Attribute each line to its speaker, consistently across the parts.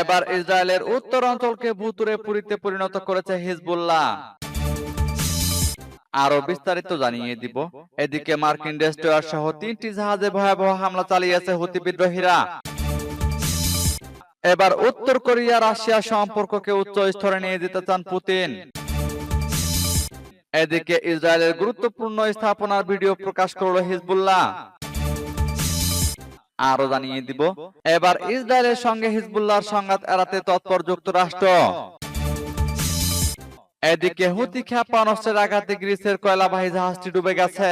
Speaker 1: এবার ইসরায়েলের উত্তর অঞ্চলকে ভুতুরে পুরীতে পরিণত করেছে হিজবুল্লাহ আরো বিস্তারিত জানিয়ে দিব এদিকে মার্কিন ডেস্টয়ার সহ তিনটি জাহাজে ভয়াবহ হামলা চালিয়েছে হুতি বিদ্রোহীরা এবার উত্তর কোরিয়া রাশিয়া সম্পর্ককে উচ্চ স্তরে নিয়ে যেতে চান পুতিন এদিকে ইসরায়েলের গুরুত্বপূর্ণ স্থাপনার ভিডিও প্রকাশ করল হিজবুল্লাহ আরো জানিয়ে দিব এবার ইসরায়েলের সঙ্গে হিজবুল্লাহর সংঘাত এড়াতে তৎপর যুক্তরাষ্ট্র এদিকে হুতি ক্ষেপণাস্ত্রের আঘাতে গ্রিসের কয়লাবাহী জাহাজটি ডুবে গেছে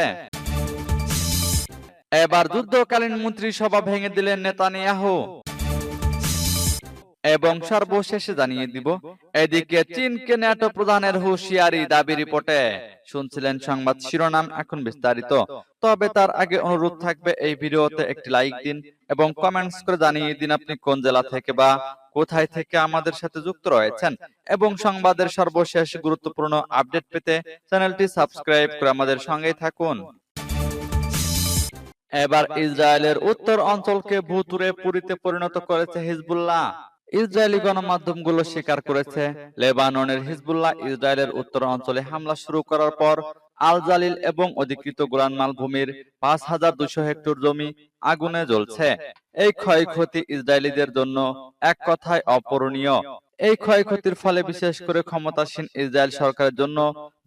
Speaker 1: এবার যুদ্ধকালীন মন্ত্রী সভা ভেঙে দিলেন নেতানিয়াহু এবং সর্বশেষে জানিয়ে দিব এদিকে চীনকে ন্যাটো প্রধানের হুঁশিয়ারি দাবি রিপোর্টে শুনছিলেন সংবাদ শিরোনাম এখন বিস্তারিত তবে তার আগে অনুরোধ থাকবে এই ভিডিওতে একটি লাইক দিন এবং কমেন্টস করে জানিয়ে দিন আপনি কোন জেলা থেকে বা কোথায় থেকে আমাদের সাথে যুক্ত রয়েছেন এবং সংবাদের সর্বশেষ গুরুত্বপূর্ণ আপডেট পেতে চ্যানেলটি সাবস্ক্রাইব করে আমাদের সঙ্গেই থাকুন এবার ইসরায়েলের উত্তর অঞ্চলকে ভুতুরে পুরীতে পরিণত করেছে হিজবুল্লাহ ইসরায়েলি গণমাধ্যমগুলো স্বীকার করেছে লেবাননের হিজবুল্লাহ ইসরায়েলের উত্তর অঞ্চলে হামলা শুরু করার পর আল জালিল এবং অধিকৃত গোলান মালভূমির পাঁচ হাজার দুশো হেক্টর জমি আগুনে জ্বলছে এই ক্ষয়ক্ষতি ইসরায়েলিদের জন্য এক কথায় অপূরণীয় এই ক্ষয়ক্ষতির ফলে বিশেষ করে ক্ষমতাসীন ইসরায়েল সরকারের জন্য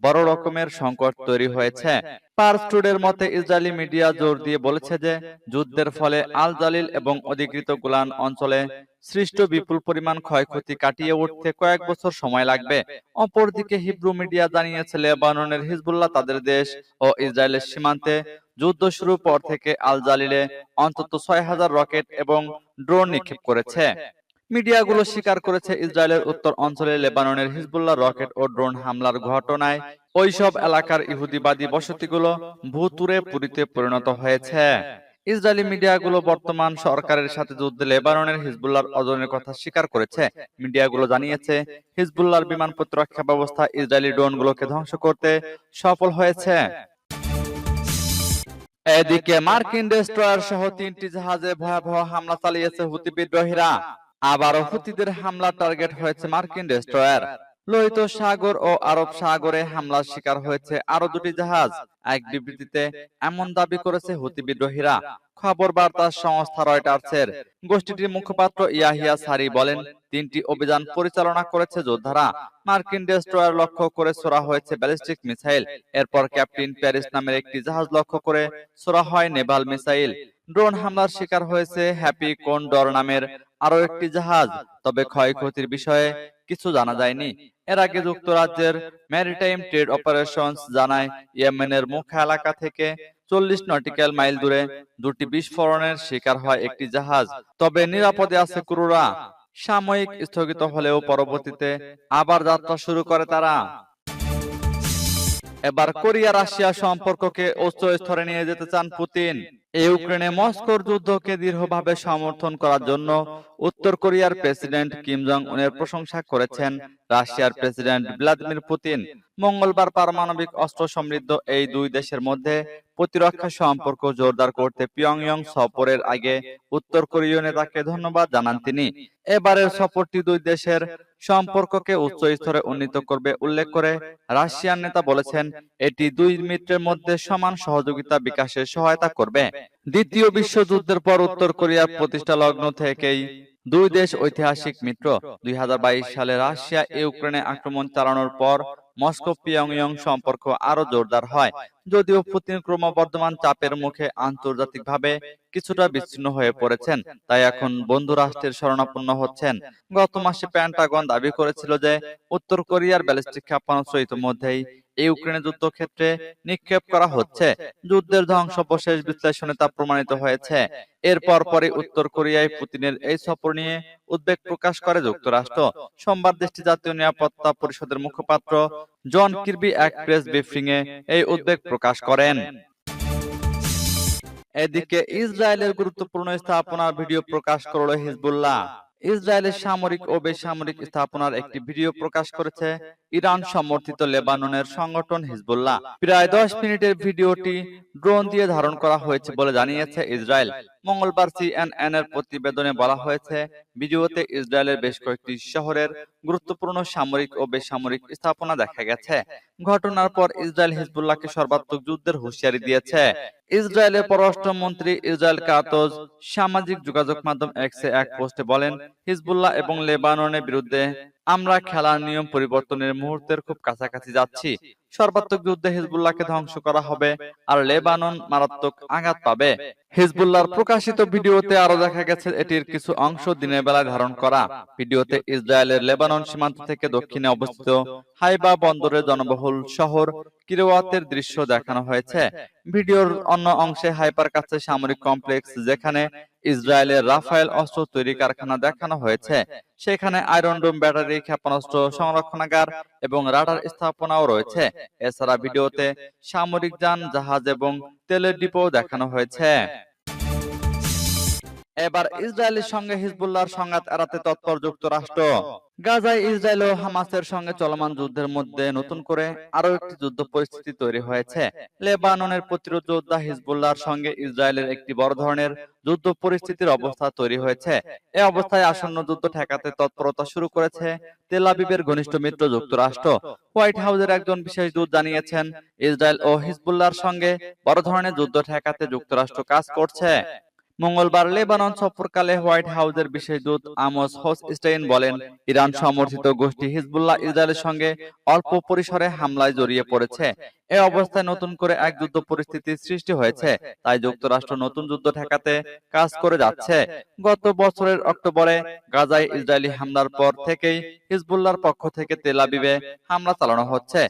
Speaker 1: বড় রকমের সংকট তৈরি হয়েছে পার্সটুডের মতে ইসরায়েলি মিডিয়া জোর দিয়ে বলেছে যে যুদ্ধের ফলে আল জালিল এবং অধিকৃত গোলান অঞ্চলে সৃষ্ট বিপুল পরিমাণ ক্ষয়ক্ষতি কাটিয়ে উঠতে কয়েক বছর সময় লাগবে অপরদিকে হিব্রু মিডিয়া জানিয়েছে লেবাননের হিজবুল্লাহ তাদের দেশ ও ইসরায়েলের সীমান্তে যুদ্ধ শুরুর পর থেকে আল জালিলে অন্তত ছয় হাজার রকেট এবং ড্রোন নিক্ষেপ করেছে মিডিয়াগুলো স্বীকার করেছে ইসরায়েলের উত্তর অঞ্চলে লেবাননের হিজবুল্লাহ রকেট ও ড্রোন হামলার ঘটনায় ওইসব এলাকার ইহুদিবাদী বসতিগুলো ভূতুরে পুরীতে পরিণত হয়েছে ইসরায়েলি মিডিয়াগুলো বর্তমান সরকারের সাথে যুদ্ধে লেবাননের হিজবুল্লাহর অজনের কথা স্বীকার করেছে মিডিয়াগুলো জানিয়েছে হিজবুল্লাহর বিমান প্রতিরক্ষা ব্যবস্থা ইসরায়েলি ড্রোনগুলোকে ধ্বংস করতে সফল হয়েছে এদিকে মার্কিন ডেস্ট্রয়ার সহ তিনটি জাহাজে ভয়াবহ হামলা চালিয়েছে হুতি বিদ্রোহীরা আবারও হুতিদের হামলা টার্গেট হয়েছে মার্কিন ডেস্ট্রয়ার লোহিত সাগর ও আরব সাগরে হামলার শিকার হয়েছে আরো দুটি জাহাজ এক বিবৃতিতে এমন দাবি করেছে হুতি বিদ্রোহীরা খবর বার্তা সংস্থা রয়টার্সের গোষ্ঠীটির মুখপাত্র ইয়াহিয়া সারি বলেন তিনটি অভিযান পরিচালনা করেছে যোদ্ধারা মার্কিন ডেস্ট্রয়ার লক্ষ্য করে ছোড়া হয়েছে ব্যালিস্টিক মিসাইল এরপর ক্যাপ্টেন প্যারিস নামের একটি জাহাজ লক্ষ্য করে ছোড়া হয় নেভাল মিসাইল ড্রোন হামলার শিকার হয়েছে হ্যাপি কোন্ডর নামের আরও একটি জাহাজ তবে ক্ষয়ক্ষতির বিষয়ে কিছু জানা যায়নি এর আগে যুক্তরাজ্যের ম্যারিটাইম ট্রেড অপারেশনস জানায় ইয়েমেনের মুখা এলাকা থেকে চল্লিশ নটিক্যাল মাইল দূরে দুটি বিস্ফোরণের শিকার হয় একটি জাহাজ তবে নিরাপদে আছে ক্রুরা সাময়িক স্থগিত হলেও পরবর্তীতে আবার যাত্রা শুরু করে তারা এবার কোরিয়া রাশিয়া সম্পর্ককে উচ্চ স্তরে নিয়ে যেতে চান পুতিন ইউক্রেনে মস্কোর যুদ্ধকে দৃঢ়ভাবে সমর্থন করার জন্য উত্তর কোরিয়ার প্রেসিডেন্ট কিম জং উনের প্রশংসা করেছেন রাশিয়ার প্রেসিডেন্ট ভ্লাদিমির পুতিন মঙ্গলবার পারমাণবিক অস্ত্র সমৃদ্ধ এই দুই দেশের মধ্যে প্রতিরক্ষা সম্পর্ক জোরদার করতে পিয়ংয়ং সফরের আগে উত্তর কোরীয় নেতাকে ধন্যবাদ জানান তিনি এবারের সফরটি দুই দেশের সম্পর্ককে উচ্চ স্তরে উন্নীত করবে উল্লেখ করে রাশিয়ান নেতা বলেছেন এটি দুই মিত্রের মধ্যে সমান সহযোগিতা বিকাশে সহায়তা করবে দ্বিতীয় বিশ্বযুদ্ধের পর উত্তর কোরিয়ার প্রতিষ্ঠা লগ্ন থেকেই দুই দেশ ঐতিহাসিক মিত্র দুই সালে রাশিয়া ইউক্রেনে আক্রমণ চালানোর পর মস্কো পিয়ংইয়ং সম্পর্ক আরও জোরদার হয় যদিও পুতিন ক্রমবর্ধমান চাপের মুখে আন্তর্জাতিকভাবে কিছুটা বিচ্ছিন্ন হয়ে পড়েছেন তাই এখন বন্ধু রাষ্ট্রের শরণাপন্ন হচ্ছেন গত মাসে প্যান্টাগন দাবি করেছিল যে উত্তর কোরিয়ার ব্যালিস্টিক ক্ষেপণাস্ত্র ইতিমধ্যেই ইউক্রেনের যুদ্ধক্ষেত্রে নিক্ষেপ করা হচ্ছে যুদ্ধের ধ্বংসাবশেষ বিশ্লেষণে তা প্রমাণিত হয়েছে এরপর পরে উত্তর কোরিয়ায় পুতিনের এই সফর নিয়ে উদ্বেগ প্রকাশ করে যুক্তরাষ্ট্র সোমবার দেশটি জাতীয় নিরাপত্তা পরিষদের মুখপাত্র জন কির্বি এক প্রেস ব্রিফিং এ এই উদ্বেগ প্রকাশ করেন এদিকে ইসরায়েলের গুরুত্বপূর্ণ স্থাপনার ভিডিও প্রকাশ করল হিজবুল্লাহ ইসরায়েলের সামরিক ও বেসামরিক স্থাপনার একটি ভিডিও প্রকাশ করেছে ইরান সমর্থিত লেবাননের সংগঠন হিজবুল্লাহ প্রায় দশ মিনিটের ভিডিওটি ড্রোন দিয়ে ধারণ করা হয়েছে বলে জানিয়েছে ইসরায়েল মঙ্গলবার সিএনএন এর প্রতিবেদনে বলা হয়েছে ভিডিওতে ইসরায়েলের বেশ কয়েকটি শহরের গুরুত্বপূর্ণ সামরিক ও বেসামরিক স্থাপনা দেখা গেছে ঘটনার পর ইসরায়েল হিজবুল্লাহকে সর্বাত্মক যুদ্ধের হুঁশিয়ারি দিয়েছে ইসরায়েলের পররাষ্ট্রমন্ত্রী ইসরায়েল কাতজ সামাজিক যোগাযোগ মাধ্যম এক্সে এক পোস্টে বলেন হিজবুল্লাহ এবং লেবাননের বিরুদ্ধে আমরা খেলার নিয়ম পরিবর্তনের মুহূর্তের খুব কাছাকাছি যাচ্ছি সর্বাত্মক যুদ্ধে হিজবুল্লাহকে ধ্বংস করা হবে আর লেবানন মারাত্মক আঘাত পাবে হিজবুল্লাহর প্রকাশিত ভিডিওতে আরো দেখা গেছে এটির কিছু অংশ দিনের বেলায় ধারণ করা ভিডিওতে ইসরায়েলের লেবানন সীমান্ত থেকে দক্ষিণে অবস্থিত হাইবা বন্দরের জনবহুল শহর কিরোয়াতের দৃশ্য দেখানো হয়েছে ভিডিওর অন্য অংশে হাইপার কাছে সামরিক কমপ্লেক্স যেখানে ইসরায়েলের রাফায়েল অস্ত্র তৈরি কারখানা দেখানো হয়েছে সেখানে আয়রন ডোম ব্যাটারি ক্ষেপণাস্ত্র সংরক্ষণাগার এবং রাডার স্থাপনাও রয়েছে এছাড়া ভিডিওতে সামরিক যান জাহাজ এবং তেলের ডিপো দেখানো হয়েছে এবার ইসরায়েলের সঙ্গে হিজবুল্লাহর সংঘাত এড়াতে তৎপর যুক্তরাষ্ট্র গাজায় ইসরায়েল ও হামাসের সঙ্গে চলমান যুদ্ধের মধ্যে নতুন করে আরো একটি যুদ্ধ পরিস্থিতি তৈরি হয়েছে লেবাননের প্রতিরোধ যোদ্ধা হিজবুল্লাহর সঙ্গে ইসরায়েলের একটি বড় ধরনের যুদ্ধ পরিস্থিতির অবস্থা তৈরি হয়েছে এ অবস্থায় আসন্ন যুদ্ধ ঠেকাতে তৎপরতা শুরু করেছে তেলাবিবের ঘনিষ্ঠ মিত্র যুক্তরাষ্ট্র হোয়াইট হাউসের একজন বিশেষ দূত জানিয়েছেন ইসরায়েল ও হিজবুল্লাহর সঙ্গে বড় ধরনের যুদ্ধ ঠেকাতে যুক্তরাষ্ট্র কাজ করছে মঙ্গলবার লেবানন সফরকালে হোয়াইট হাউসের বিশেষ দূত আমস হোসস্টাইন বলেন ইরান সমর্থিত গোষ্ঠী হিজবুল্লাহ ইসরায়েলের সঙ্গে অল্প পরিসরে হামলায় জড়িয়ে পড়েছে এ অবস্থায় নতুন করে এক যুদ্ধ পরিস্থিতি সৃষ্টি হয়েছে তাই যুক্তরাষ্ট্র নতুন যুদ্ধ ঠেকাতে কাজ করে যাচ্ছে গত বছরের অক্টোবরে গাজায় ইসরায়েলি হামলার পর থেকেই হিজবুল্লার পক্ষ থেকে তেলাবিবে হামলা চালানো হচ্ছে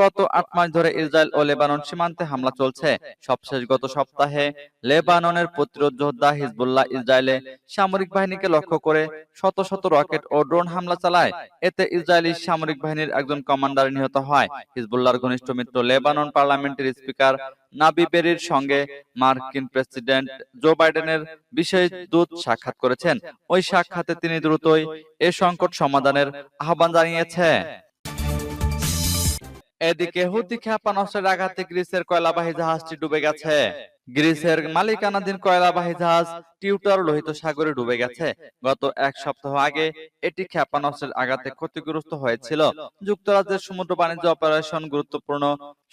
Speaker 1: গত আট মাস ধরে ইসরায়েল ও লেবানন সীমান্তে হামলা চলছে সবশেষ গত সপ্তাহে লেবাননের প্রতিরোধ যোদ্ধা হিজবুল্লাহ ইসরায়েলে সামরিক বাহিনীকে লক্ষ্য করে শত শত রকেট ও ড্রোন হামলা চালায় এতে ইসরায়েলি সামরিক বাহিনীর একজন কমান্ডার নিহত হয় হিজবুল্লাহর ঘনিষ্ঠ মিত্র লেবান লেবানন পার্লামেন্টের স্পিকার নাবি বেরির সঙ্গে মার্কিন প্রেসিডেন্ট জো বাইডেনের বিশেষ দূত সাক্ষাৎ করেছেন ওই সাক্ষাতে তিনি দ্রুতই এ সংকট সমাধানের আহ্বান জানিয়েছে এদিকে হুতি ক্ষেপণাস্ত্রের আঘাতে গ্রিসের কয়লাবাহী জাহাজটি ডুবে গেছে গ্রিসের মালিকানাধীন কয়লাবাহী জাহাজ টিউটার লোহিত সাগরে ডুবে গেছে গত এক সপ্তাহ আগে এটি ক্ষেপণাস্ত্রের আঘাতে ক্ষতিগ্রস্ত হয়েছিল যুক্তরাজ্যের সমুদ্র বাণিজ্য অপারেশন গুরুত্বপূর্ণ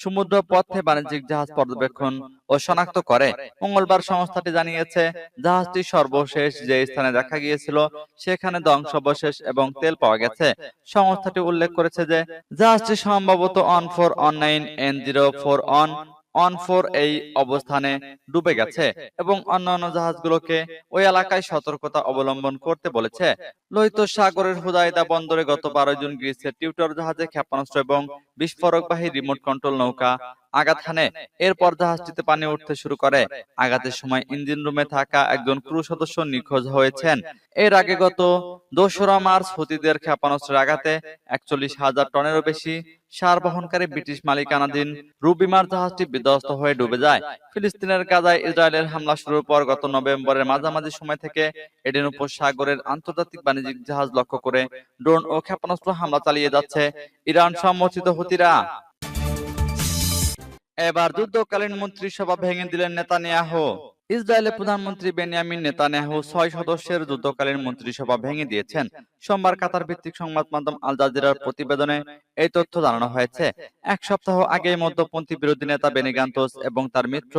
Speaker 1: সমুদ্র পথে বাণিজ্যিক জাহাজ পর্যবেক্ষণ ও শনাক্ত করে মঙ্গলবার সংস্থাটি জানিয়েছে জাহাজটি সর্বশেষ যে স্থানে দেখা গিয়েছিল সেখানে ধ্বংসাবশেষ এবং তেল পাওয়া গেছে সংস্থাটি উল্লেখ করেছে যে জাহাজটি সম্ভবত one four one nine N zero four one one four এই অবস্থানে ডুবে গেছে এবং অন্যান্য জাহাজগুলোকে ওই এলাকায় সতর্কতা অবলম্বন করতে বলেছে লোহিত সাগরের হুদায়দা বন্দরে গত বারো জুন গ্রিসের টিউটর জাহাজে ক্ষেপণাস্ত্র এবং বিস্ফোরকবাহী রিমোট কন্ট্রোল নৌকা আঘাত হানে এরপর জাহাজটিতে পানি উঠতে শুরু করে আঘাতের সময় ইঞ্জিন রুমে থাকা একজন ক্রু সদস্য নিখোঁজ হয়েছেন এর আগে গত দোসরা মার্চ হুতিদের ক্ষেপণাস্ত্রের আঘাতে একচল্লিশ হাজার টনেরও বেশি সার বহনকারী ব্রিটিশ মালিকানাধীন রুবিমার জাহাজটি বিধ্বস্ত হয়ে ডুবে যায় ফিলিস্তিনের গাজায় ইসরায়েলের হামলা শুরুর পর গত নভেম্বরের মাঝামাঝি সময় থেকে এডেন উপসাগরের আন্তর্জাতিক বাণিজ্যিক জাহাজ লক্ষ্য করে ড্রোন ও ক্ষেপণাস্ত্র হামলা চালিয়ে যাচ্ছে ইরান সমর্থিত হুতিরা এবার যুদ্ধকালীন মন্ত্রিসভা ভেঙে দিলেন নেতানিয়াহ ইসরায়েলের প্রধানমন্ত্রী বেনিয়ামিন নেতানিয়াহু ছয় সদস্যের যুদ্ধকালীন মন্ত্রিসভা ভেঙে দিয়েছেন সোমবার কাতার ভিত্তিক সংবাদ মাধ্যম আল জাজিরার প্রতিবেদনে এই তথ্য জানানো হয়েছে এক সপ্তাহ আগে মধ্যপন্থী বিরোধী নেতা বেনিগান্তোস এবং তার মিত্র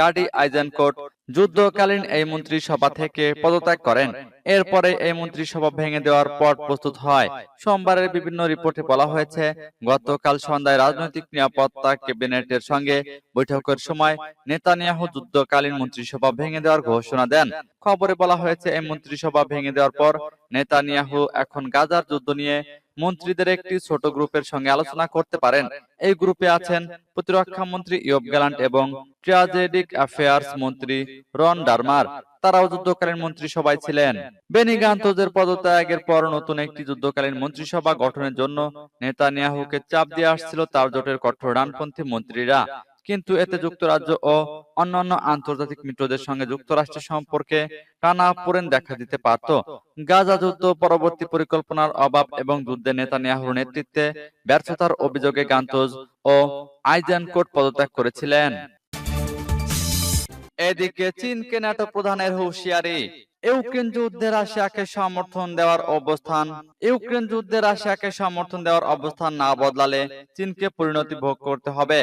Speaker 1: গাডি আইজেনকোট যুদ্ধকালীন এই মন্ত্রিসভা থেকে পদত্যাগ করেন এরপরে এই মন্ত্রিসভা ভেঙে দেওয়ার পর প্রস্তুত হয় সোমবারের বিভিন্ন রিপোর্টে বলা হয়েছে গতকাল সন্ধ্যায় রাজনৈতিক নিরাপত্তা ক্যাবিনেটের সঙ্গে বৈঠকের সময় নেতানিয়াহু যুদ্ধকালীন মন্ত্রিসভা ভেঙে দেওয়ার ঘোষণা দেন খবরে বলা হয়েছে এই মন্ত্রিসভা ভেঙে দেওয়ার পর নেতানিয়াহু এখন গাজার যুদ্ধ নিয়ে মন্ত্রীদের একটি ছোট গ্রুপের সঙ্গে আলোচনা করতে পারেন এই গ্রুপে আছেন প্রতিরক্ষা মন্ত্রী ইয়ব গ্যালান্ট এবং ট্রাজেডিক অ্যাফেয়ার্স মন্ত্রী রন ডারমার তারাও যুদ্ধকালীন মন্ত্রী সভায় ছিলেন বেনি গান্তজের পদত্যাগের পর নতুন একটি যুদ্ধকালীন মন্ত্রিসভা গঠনের জন্য নেতানিয়াহুকে চাপ দিয়ে আসছিল তার জোটের কঠোর ডানপন্থী মন্ত্রীরা কিন্তু এতে যুক্তরাজ্য ও অন্যান্য আন্তর্জাতিক মিত্রদের সঙ্গে যুক্তরাষ্ট্রের সম্পর্কে টানাপোড়েন দেখা দিতে পারত গাজা যুদ্ধ পরবর্তী পরিকল্পনার অভাব এবং যুদ্ধে নেতা নেতানিয়াহুর নেতৃত্বে ব্যর্থতার অভিযোগে গান্তোজ ও কোর্ট পদত্যাগ করেছিলেন এদিকে চীনকে ন্যাটো প্রধানের হুঁশিয়ারি ইউক্রেন যুদ্ধে রাশিয়াকে সমর্থন দেওয়ার অবস্থান ইউক্রেন যুদ্ধে রাশিয়াকে সমর্থন দেওয়ার অবস্থান না বদলালে চীনকে পরিণতি ভোগ করতে হবে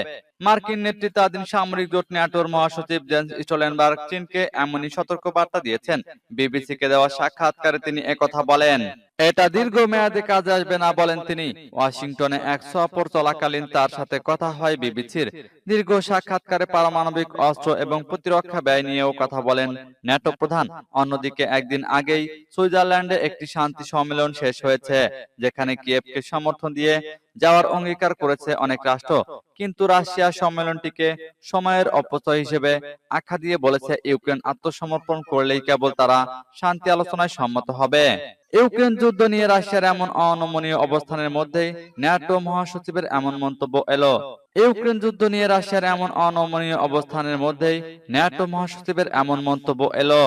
Speaker 1: মার্কিন নেতৃত্বাধীন সামরিক জোট ন্যাটোর মহাসচিব জেন্স স্টলেনবার্গ চীনকে এমনই সতর্ক বার্তা দিয়েছেন বিবিসিকে দেওয়া সাক্ষাৎকারে তিনি একথা বলেন এটা দীর্ঘমেয়াদে কাজে আসবে না বলেন তিনি ওয়াশিংটনে এক সফর চলাকালীন তার সাথে কথা হয় বিবিসির দীর্ঘ সাক্ষাৎকারে পারমাণবিক অস্ত্র এবং প্রতিরক্ষা ব্যয় নিয়েও কথা বলেন ন্যাটো প্রধান অন্যদিকে একদিন আগেই সুইজারল্যান্ডে একটি শান্তি সম্মেলন শেষ হয়েছে যেখানে কিয়েভকে সমর্থন দিয়ে যাওয়ার অঙ্গীকার করেছে অনেক রাষ্ট্র কিন্তু রাশিয়া সম্মেলনটিকে সময়ের অপচয় হিসেবে আখ্যা দিয়ে বলেছে ইউক্রেন আত্মসমর্পণ করলেই কেবল তারা শান্তি আলোচনায় সম্মত হবে ইউক্রেন যুদ্ধ নিয়ে রাশিয়ার এমন অনমনীয় অবস্থানের মধ্যেই ন্যাটো মহাসচিবের এমন মন্তব্য এলো ইউক্রেন যুদ্ধ নিয়ে রাশিয়ার এমন অনমনীয় অবস্থানের মধ্যেই ন্যাটো মহাসচিবের এমন মন্তব্য এলো